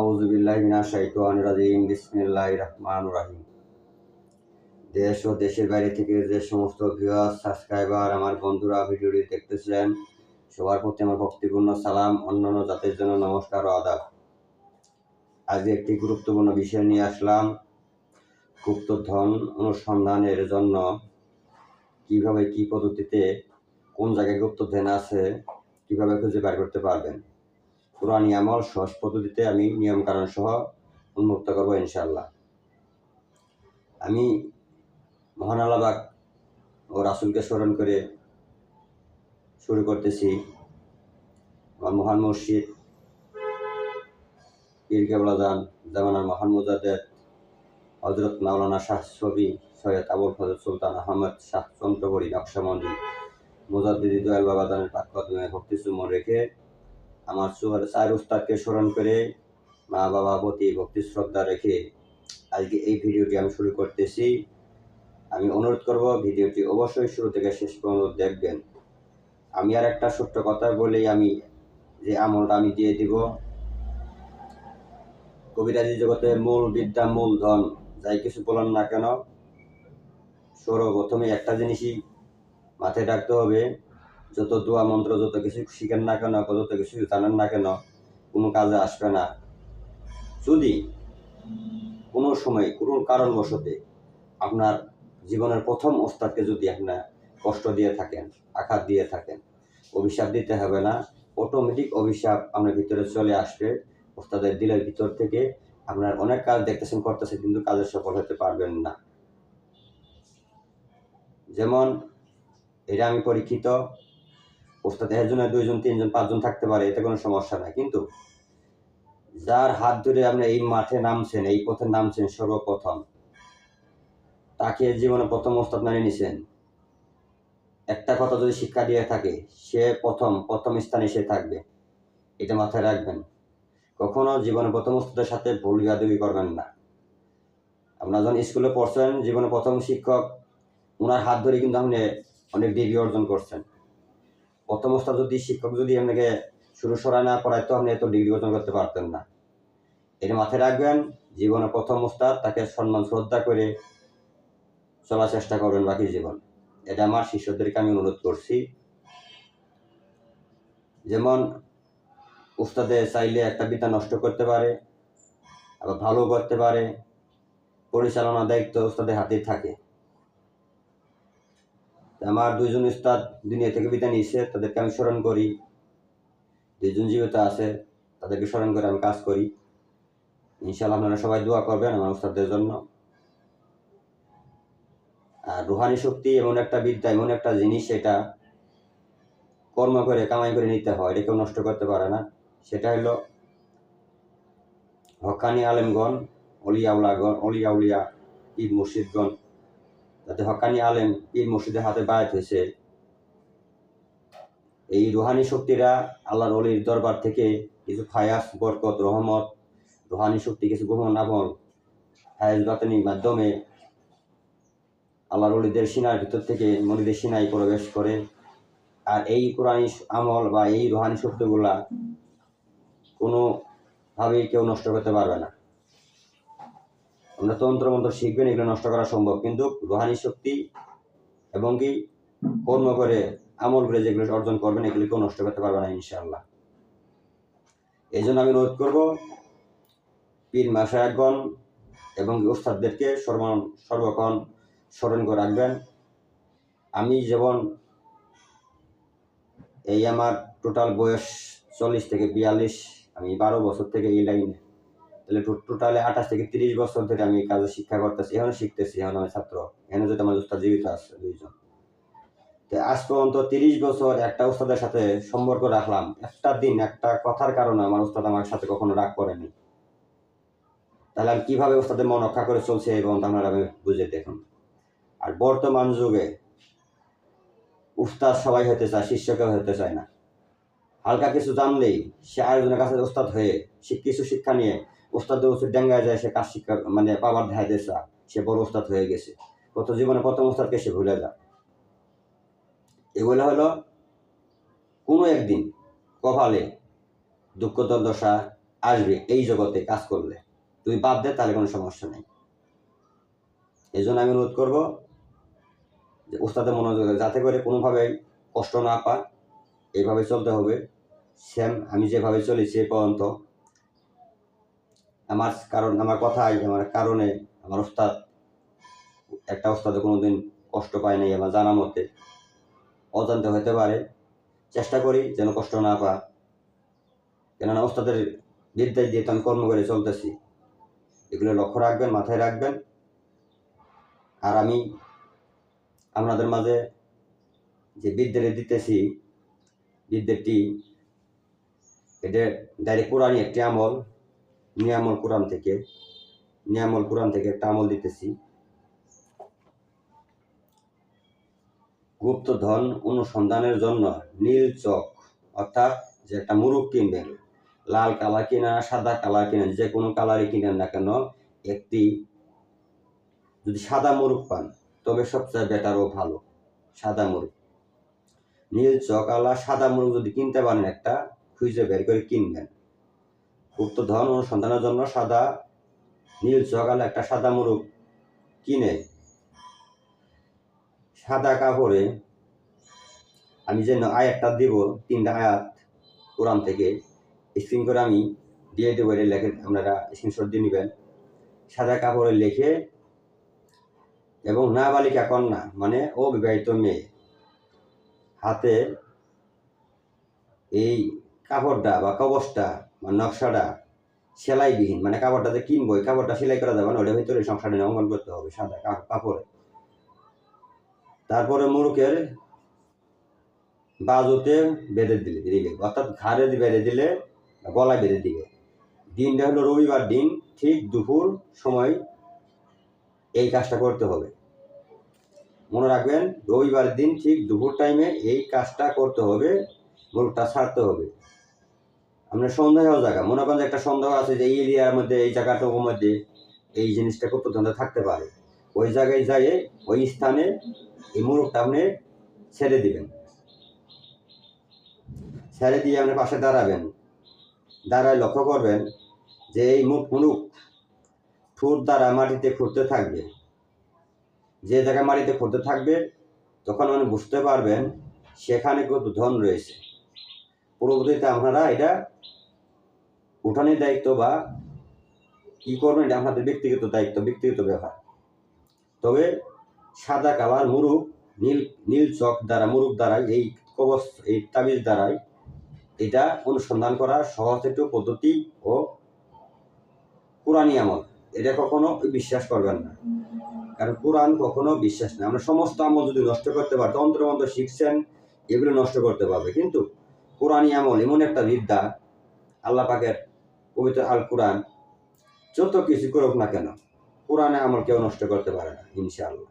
আউজুবিল্লাহ মিনা শাইতান রাজিম বিসমিল্লাহ রহমান রাহিম। দেশ ও দেশের বাইরে থেকে যে সমস্ত ভিউয়ার সাবস্ক্রাইবার আমার বন্ধুরা ভিডিওটি দেখতেছিলেন সবার প্রতি আমার ভক্তিপূর্ণ সালাম, অন্যান্য জাতির জন্য নমস্কার ও আদাব। আজকে একটি গুরুত্বপূর্ণ বিষয় নিয়ে আসলাম, গুপ্তধন অনুসন্ধানের জন্য কীভাবে, কি পদ্ধতিতে, কোন জায়গায় গুপ্তধন আছে, কীভাবে খুঁজে বের করতে পারবেন। কোরআন আমল সহজ পদ্ধতিতে আমি নিয়মকানুন সহ উন্মুক্ত করব ইনশাল্লাহ আমি মহান আল্লাহবাক ও রাসুলকে স্মরণ করে শুরু করতেছি। আমার মহান মসজিদ পীর জামানার মহান মুজাদের হজরত মাওলানা শাহ ছবি সৈয়দ আবুল ফজল সুলতান আহমদ, শাহ চন্দ্রবরী নকশামন্দি মুজাদ্দিদি দয়াল বাবাদানের পাকদমে ভক্তি চুমন রেখে আমার চার উস্তাদকে স্মরণ করে মা বাবা প্রতি ভক্তি শ্রদ্ধা রেখে আজকে এই ভিডিওটি আমি শুরু করতেছি। আমি অনুরোধ করব ভিডিওটি অবশ্যই শুরু থেকে শেষ পর্যন্ত দেখবেন। আমি আর একটা ছোট্ট কথা বলেই আমি যে আমলটা আমি দিয়ে দিব। কবিরাজি জগতে মূল বিদ্যা, মূল ধন, যাই কিছু বলেন না কেন, সর্বপ্রথমে একটা জিনিসই মাথায় রাখতে হবে। যত দোয়া মন্ত্র যত কিছু শিখেন না কেন যত কিছু জানেন না কেন, কোনো কাজে আসবে না। যদি কোনো সময়, কোনো কারণবশতে আপনার জীবনের প্রথম ওস্তাদকে যদি আপনার কষ্ট দিয়ে থাকেন, আঘাত দিয়ে থাকেন, অভিশাপ দিতে হবে না অটোমেটিক অভিশাপ আপনার ভিতরে চলে আসবে। ওস্তাদের দিলের ভিতর থেকে আপনার অনেক কাজ দেখতেছেন, করতেছেন, কিন্তু কাজে সফল হতে পারবেন না। যেমন, এটা আমি পরীক্ষিত ওস্তাদ একজন দুইজন, তিনজন, পাঁচজন থাকতে পারে এতে কোনো সমস্যা নাই। কিন্তু যার হাত ধরে আপনি এই মাঠে নামছেন, এই পথে নামছেন সর্বপ্রথম, তাকে জীবনে প্রথম ওস্তাদ মানে নিছেন। একটা কথা যদি শিক্ষা দিয়ে থাকে, সে প্রথম প্রথম স্থানে সে থাকবে, এটা মাথায় রাখবেন। কখনো জীবনে প্রথম ওস্তাদের সাথে ভুল বিয়াদবি করবেন না। আপনার যখন স্কুলে পড়ছেন, জীবনে প্রথম শিক্ষক, ওনার হাত ধরে কিন্তু আপনি অনেক ডিগ্রি অর্জন করছেন। প্রথম অবস্থা যদি শিক্ষক যদি আপনাকে শুরু সরায় না পড়ায় তো আপনি এত ডিগ্রি অর্জন করতে পারতেন না। এটা মাথায় রাখবেন, জীবনে প্রথম উস্তাদ তাকে সম্মান, শ্রদ্ধা করে চলার চেষ্টা করবেন বাকি জীবন। এটা আমার শিষ্যদেরকে আমি অনুরোধ করছি। যেমন, উস্তাদে চাইলে একটা বিদ্যা নষ্ট করতে পারে, আবার ভালো করতে পারে। পরিচালনা দায়িত্ব উস্তাদের হাতেই থাকে। আমার দুইজন উস্তাদ দুনিয়া থেকে বিদায় নিয়েছে, তাদেরকে আমি স্মরণ করি। দুইজন জীবিত আছে, তাদেরকে স্মরণ করে আমি কাজ করি। ইনশাল্লাহ আপনারা সবাই দোয়া করবেন আমার উস্তাদদের জন্য। আর রুহানি শক্তি এমন একটা বিদ্যা, এমন একটা জিনিস এটা কর্ম করে, কামাই করে নিতে হয়, এটা কেউ নষ্ট করতে পারে না। সেটা হলো হকানি আলেমগণ, অলিয়াউলাগণ অলিয়া উলিয়া ঈদ মুর্শিদগণ যাতে হকানি আলেম পীর মসজিদের হাতে বায়াত হয়েছে। এই রুহানি শক্তিরা আল্লাহর অলির দরবার থেকে কিছু ফায়াস, বরকত, রহমত, রুহানি শক্তি, কিছু গোমন আমল ফায়াজ বাতনির মাধ্যমে আল্লাহর অলিদের সিনার ভিতর থেকে মরিদের সিনাই প্রবেশ করে। আর এই কোরআনী আমল বা এই রুহানি শক্তিগুলা কোনোভাবেই কেউ নষ্ট করতে পারবে না। আমরা তন্ত্র মন্ত্র শিখবেন, এগুলো নষ্ট করা সম্ভব। কিন্তু রোহানি শক্তি এবং কি কর্ম করে আমল করে যেগুলো অর্জন করবেন, এগুলো কেউ নষ্ট করতে পারবে না ইনশাল্লাহ এই জন্য আমি অনুরোধ করব, পীর মাসায়কগণ এবং ওস্তাদদেরকে সর্ব সর্বক্ষণ স্মরণ করে রাখবেন। আমি যেমন এই আমার টোটাল বয়স চল্লিশ থেকে বিয়াল্লিশ, আমি বারো বছর থেকে এই লাইনে। তাহলে টোটালে আঠাশ থেকে তিরিশ বছর ধরে আমি কাজে শিক্ষা করতেছি, এখন শিখতেছি, এখন আমি ছাত্র। এখানে যদি আমার উস্তাদ জীবিত আছে দুইজন। তো আজ পর্যন্ত তিরিশ বছর একটা উস্তাদের সাথে সম্পর্ক রাখলাম। একটা দিন, একটা কথার কারণে আমার উস্তাদ আমার সাথে কখনো রাগ করেনি। তাহলে আমি কীভাবে উস্তাদের মন রক্ষা করে চলছে পর্যন্ত আপনারা আমি বুঝে দেখুন। আর বর্তমান যুগে উস্তাদ সবাই হতে চায়, শিষ্যকেও হতে চায় না। হালকা কিছু জানলেই সে আয়োজনের কাছে উস্তাদ হয়ে কিছু শিক্ষা নিয়ে ওস্তাদের উচিত ডেঙ্গায় যায়, সে কাজ শিক্ষা মানে পাওয়ার দেখায় দেশা সে বড় ওস্তাদ হয়ে গেছে। কত জীবনে প্রথম ওস্তাদকে সে ভুলে যায়? এগুলো হলো কোনো একদিন কপালে দুঃখ দশা আসবে এই জগতে কাজ করলে। তুই বাদ দে, তাহলে কোনো সমস্যা নেই। এই জন্য আমি অনুরোধ করব যে উস্তাদের মনোযোগ, যাতে করে কোনোভাবেই কষ্ট না পায়, এইভাবে চলতে হবে। সেম আমি যেভাবে চলেছি এ পর্যন্ত আমার কারণ, আমার কথাই আমার কারণে আমার ওস্তাদ, একটা ওস্তাদে কোনো দিন কষ্ট পায় নাই আমার জানা মতে। অজান্তে হতে পারে, চেষ্টা করি যেন কষ্ট না পা কেননা ওস্তাদের বিদ্যায় দিয়ে তো আমি কর্ম করে চলতেছি, এগুলো লক্ষ্য রাখবেন, মাথায় রাখবেন। আর আমি আপনাদের মাঝে যে বিদ্যারে দিতেছি, বিদ্যাটি এটা ডাইরেক্ট কোরআনই একটি আমল। নিয়ামল কোরআন থেকে, নিয়ামল কোরআন থেকে একটা আমল দিতেছি। গুপ্তধন অনুসন্ধানের জন্য নীল চক অর্থাৎ যে একটা মুরুখ কিনবেন লাল কালার কিনা, সাদা কালার কিনেন যে কোনো কালারই কিনেন না কেন, একটি যদি সাদা মুরুখ পান, তবে সবচেয়ে বেটার ও ভালো, সাদা মুরুখ। নীল চকালা সাদা মুরুখ যদি কিনতে পারেন একটা, খুঁজে বের করে কিনবেন। গুপ্তধন অনুসন্ধানের জন্য সাদা নীল চকালা একটা সাদা মুরুখ কিনে সাদা কাপড়ে আমি যে আয়াতটা দিব, তিনটা আয়াত কোরআন থেকে স্ক্রিন করে আমি দিয়ে দেবো, এটা লেখে আপনারা স্ক্রিনশট দিয়ে নেবেন। সাদা কাপড়ে লেখে এবং নাবালিকা কন্যা মানে অবিবাহিত মেয়ে, হাতে এই কাপড়টা বা কবচটা বা নকশাটা সেলাইবিহীন মানে কাপড়টা যে কিনবো কাপড়টা সেলাই করা যাবে না, ওটার ভিতরে সংসারটা অঙ্কন করতে হবে সাদা কাপড়ে। তারপরে মুরুকের বাজুতে বেঁধে দিলে দিলে, অর্থাৎ ঘাড়ে বেঁধে দিলে গলায় বেঁধে দিবে দিনটা হলো রবিবার দিন, ঠিক দুপুর সময় এই কাজটা করতে হবে। মনে রাখবেন, রবিবার দিন ঠিক দুপুর টাইমে এই কাজটা করতে হবে গরুটা ছাড়তে হবে। আপনার সন্দেহ জায়গা মনে করেন একটা সন্দেহ আছে যে এই এরিয়ার মধ্যে, এই জায়গাটুকুর মধ্যে এই জিনিসটা করতে ধন্দা থাকতে পারে। ওই জায়গায় যাইয়ে ওই স্থানে এই মুরগটা আপনি ছেড়ে দিবেন। ছেড়ে দিয়ে আপনি পাশে দাঁড়াবেন। দাঁড়ায় লক্ষ্য করবেন যে এই মুখ মুরুখ ঠোঁট দ্বারা মাটিতে খুঁড়তে থাকবে। যে জায়গায় মাটিতে খুঁড়তে থাকবে, তখন আপনি বুঝতে পারবেন সেখানে কত ধন রয়েছে। পরবর্তীতে আপনারা এটা উঠানের দায়িত্ব বা কি করবেন এটা আপনাদের ব্যক্তিগত দায়িত্ব, ব্যক্তিগত ব্যাপার। তবে সাদা কালার মুরুখ, নীল নীল চক দ্বারা, মুরুখ দ্বারাই এই কবচ, এই তাবিজ দ্বারাই এটা অনুসন্ধান করা সহজ একটু পদ্ধতি ও কোরআনী আমল। এটা কখনো বিশ্বাস করবেন না। কারণ কোরআন কখনো বিশ্বাস না। আমরা সমস্ত আমল যদি নষ্ট করতে পারি তন্ত্র মন্ত্র শিখছেন, এগুলো নষ্ট করতে পারবে। কিন্তু কোরআনী আমল, এমন একটা বিদ্যা আল্লাহ পাকের পবিত্র আল কোরআন যত কিছু করুক না কেন কোরআনে আমল কেউ নষ্ট করতে পারে না, ইনশাআল্লাহ।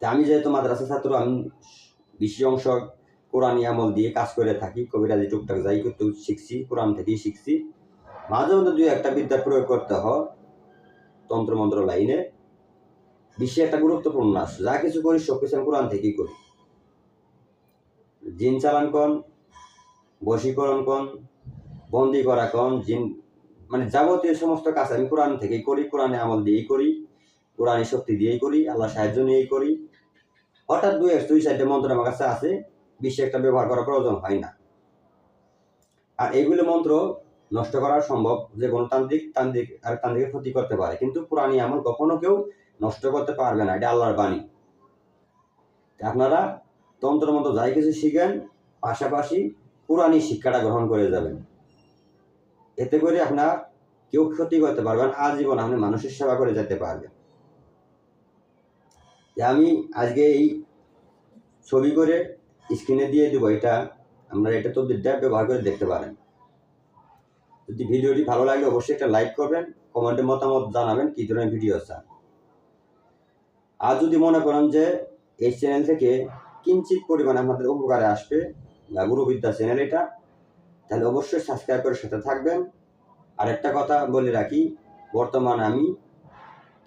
তা আমি যেহেতু মাদ্রাসা ছাত্র, আমি বেশি অংশ কোরআনী আমল দিয়ে কাজ করে থাকি, কবিরাজি টুকটাক যাই করতে শিখছি, কোরআন থেকেই শিখছি। মাঝে মধ্যে দুই একটা বিদ্যা প্রয়োগ করতে হয় তন্ত্রমন্ত্র লাইনে। বিশ্বে একটা গুরুত্বপূর্ণ নাচ যা কিছু করি সব কিছু আমি কোরআন থেকেই করি। জিন চালান কন, বশীকরণ কন, বন্দি করা কন, জিন মানে যাবতীয় সমস্ত কাজ আমি কোরআন থেকেই করি, কোরআনে আমল দিয়েই করি, কোরআনী শক্তি দিয়েই করি আল্লাহ সাহায্য নিয়েই করি। হঠাৎ দুই দুই চারটে মন্ত্র আমার কাছে আছে বিশ্বে একটা ব্যবহার করার প্রয়োজন হয় না। আর এইগুলো মন্ত্র নষ্ট করা সম্ভব, যে কোনো তান্ত্রিক তান্ত্রিক আর তান্ত্রিকের ক্ষতি করতে পারে, কিন্তু পুরানি আমল কখনো কেউ নষ্ট করতে পারবে না, এটা আল্লাহর বাণী। আপনারা তন্ত্র মন্ত্র যাই কিছু শিখেন, পাশাপাশি পুরানি শিক্ষাটা গ্রহণ করে যাবেন। এতে করে আপনার কেউ ক্ষতি করতে পারবেন আজীবন আপনি মানুষের সেবা করে যেতে পারবেন। আমি আজকে এই ছবি করে স্ক্রিনে দিয়ে দেবো, এটা আপনারা এটা তো ব্যবহার করে দেখতে পারেন। যদি ভিডিওটি ভালো লাগলে অবশ্যই একটা লাইক করবেন কমেন্টে মতামত জানাবেন কী ধরনের ভিডিও চান আর যদি মনে করেন যে এই চ্যানেল থেকে কিঞ্চিত পরিমাণে আপনাদের উপকারে আসবে। গুরুবিদ্যা চ্যানেল এটা। তাহলে অবশ্যই সাবস্ক্রাইব করে সাথে থাকবেন। আর একটা কথা বলে রাখি, বর্তমানে আমি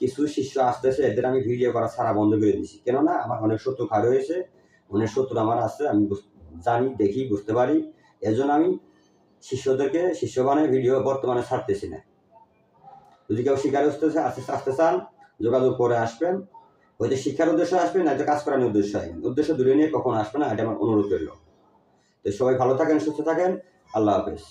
কিছু শিষ্য আসতেছে, এদের আমি ভিডিও করা ছাড়া বন্ধ করে দিয়েছি কেননা আমার অনেক শত্রু খারাপ হয়েছে, অনেক শত্রু আমার আছে, আমি জানি, দেখি, বুঝতে পারি। এজন্য আমি শিষ্যদেরকে শিষ্য বানায় ভিডিও বর্তমানে ছাড়তেছি না। যদি কেউ শিকার আসতেছে আসতে আসতে চান, যোগাযোগ করে আসবেন। হয়তো শিক্ষার উদ্দেশ্যে না নয়তো কাজ করানোর উদ্দেশ্য হয়। উদ্দেশ্য দূরে নিয়ে কখন আসবে না, এটা আমার অনুরোধ রইল তো সবাই ভালো থাকেন, সুস্থ থাকেন, আল্লাহ হাফেজ।